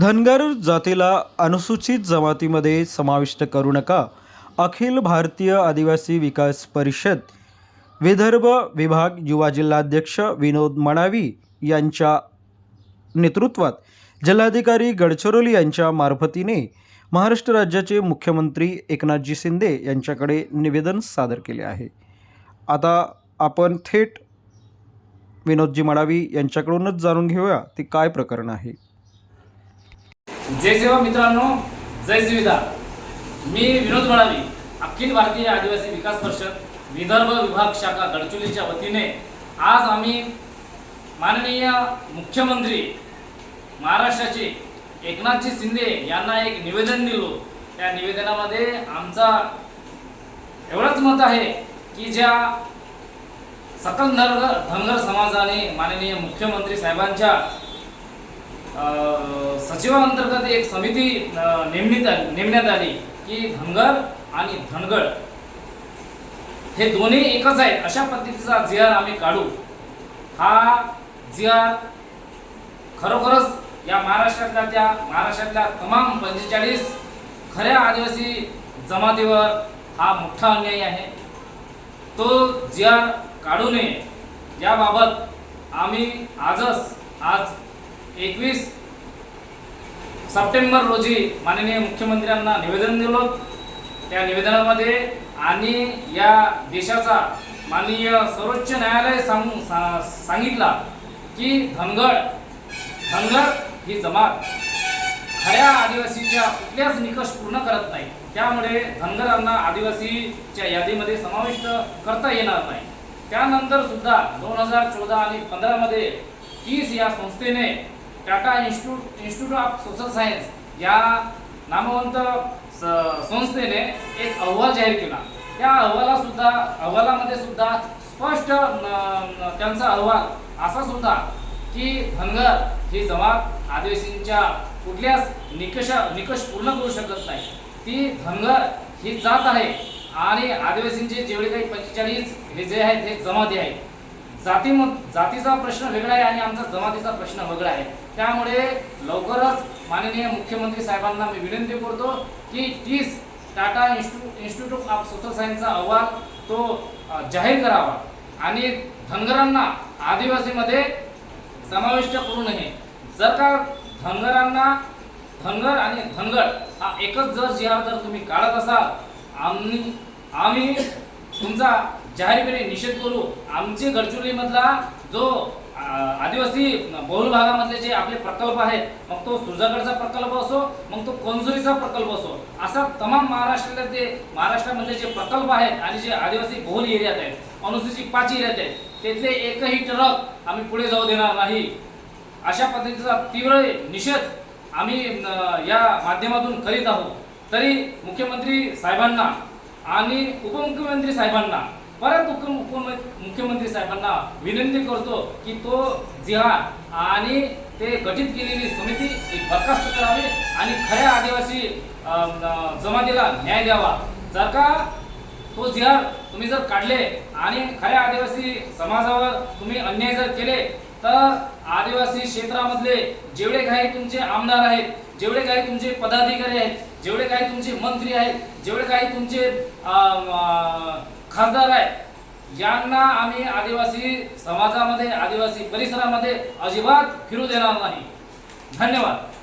धनगर जातीला अनुसूचित जमातीमध्ये समाविष्ट करू नका. अखिल भारतीय आदिवासी विकास परिषद विदर्भ विभाग युवा जिल्हाध्यक्ष विनोद मणावी यांच्या नेतृत्वात जिल्हाधिकारी गडचिरोली यांच्या मार्फतीने महाराष्ट्र राज्याचे मुख्यमंत्री एकनाथजी शिंदे यांच्याकडे निवेदन सादर केले आहे. आता आपण थेट विनोदजी मडावी यांच्याकडूनच जाणून घेऊया ते काय प्रकरण आहे? जय सेवा मित्रांनो जय सुविधा. मी विनोद बळावी अखिल भारतीय आदिवासी विकास परिषद विदर्भ विभाग शाखा गडचोलीच्या वतीने आज आम्ही माननीय मुख्यमंत्री महाराष्ट्राचे एकनाथजी शिंदे यांना एक निवेदन दिलो. त्या निवेदनामध्ये आमचा एवढंच मत आहे की ज्या सकल धनगर धनगर समाजाने माननीय मुख्यमंत्री साहेबांच्या सचिवांतर्गत एक समिती नेमणीत नेमण्यात आली नेमण्यात आली की धनगर आणि धनगड हे दोन्ही एकच आहेत. अशा पद्धतीचा जी आर आम्ही काढू. हा जी आर खरोखरच या महाराष्ट्रातल्या त्या महाराष्ट्रातल्या तमाम पंचेचाळीस खऱ्या आदिवासी जमातीवर हा मोठा अन्याय आहे. तो जी आर काढू नये. याबाबत आम्ही आजच आज एकवीस सप्टेंबर रोजी माननीय मुख्यमंत्र्यांना निवेदन दिलं. त्या निवेदनामध्ये आणि या देशाचा माननीय सर्वोच्च न्यायालय सांगून सा- सांगितला की धनगड धनगर ही जमात खऱ्या आदिवासीच्या कुठल्याच निकष पूर्ण करत नाही. त्यामुळे धनगरांना आदिवासीच्या यादीमध्ये समाविष्ट करता येणार नाही. त्यानंतर सुद्धा दोन हजार चौदा आणि पंधरामध्ये तीस या संस्थेने Tata Institute Institute of Social Science या नामवंत स- संस्थेने एक अहवाल जाहीर केला. त्या अहवालासुद्धा अहवालामध्ये सुद्धा स्पष्ट त्यांचा अहवाल असा सुद्धा की धनगर ही जमात आदिवासींच्या कुठल्याच निकष निकष पूर्ण करू शकत नाही. ती धनगर ही जात आहे आणि आदिवासींचे जेवढे काही पंचेचाळीस हे जे आहेत हे जमाती आहेत. जाती जातीचा प्रश्न वेगळा आहे आणि आमचा जमातीचा प्रश्न वेगळा आहे. त्यामुळे लवकरच माननीय मुख्यमंत्री साहेबांना मी विनंती करतो की तीस Tata Institute Institute of Social सायन्सचा अहवाल तो जाहीर करावा आणि धनगरांना आदिवासीमध्ये समाविष्ट करू नये. जर का धनगरांना धनगर आणि धनगर हा एकच जर जिहार जर तुम्ही काढत असाल आम्ही आम्ही तुमचा जाहीरपणे निषेध करू. आमचे गडचिरोलीमधला जो आदिवासी बहुल भागामधले जे आपले प्रकल्प आहेत मग तो सुजागडचा प्रकल्प असो मग तो कंजुरीचा प्रकल्प असो असा तमाम महाराष्ट्रातले ते महाराष्ट्रामधले जे प्रकल्प आहेत आणि जे आदिवासी बहुल एरियात आहेत अनुसूचित पाच एरियात आहेत तिथले एकही ट्रक आम्ही पुढे जाऊ देणार नाही. अशा पद्धतीचा तीव्र निषेध आम्ही या माध्यमातून करीत आहोत. तरी मुख्यमंत्री साहेबांना आणि उपमुख्यमंत्री साहेबांना परत मुख्यमंत्री साहेबांना विनंती करतो की तो जिहाद आणि ते गठीत केलेली समिती ही बरखास्त करावी आणि खऱ्या आदिवासी जमातीला न्याय द्यावा. जर का तो जिहार तुम्ही जर काढले आणि खऱ्या आदिवासी समाजावर तुम्ही अन्याय जर केले तर आदिवासी क्षेत्रामधले जेवढे काही तुमचे आमदार आहेत जेवढे काही तुमचे पदाधिकारी आहेत जेवढे काही तुमचे मंत्री आहेत जेवढे काही तुमचे खासदार आहे. यांना आम्ही आदिवासी समाजामध्ये आदिवासी परिसरामध्ये अजिबात फिरू देणार नाही. धन्यवाद.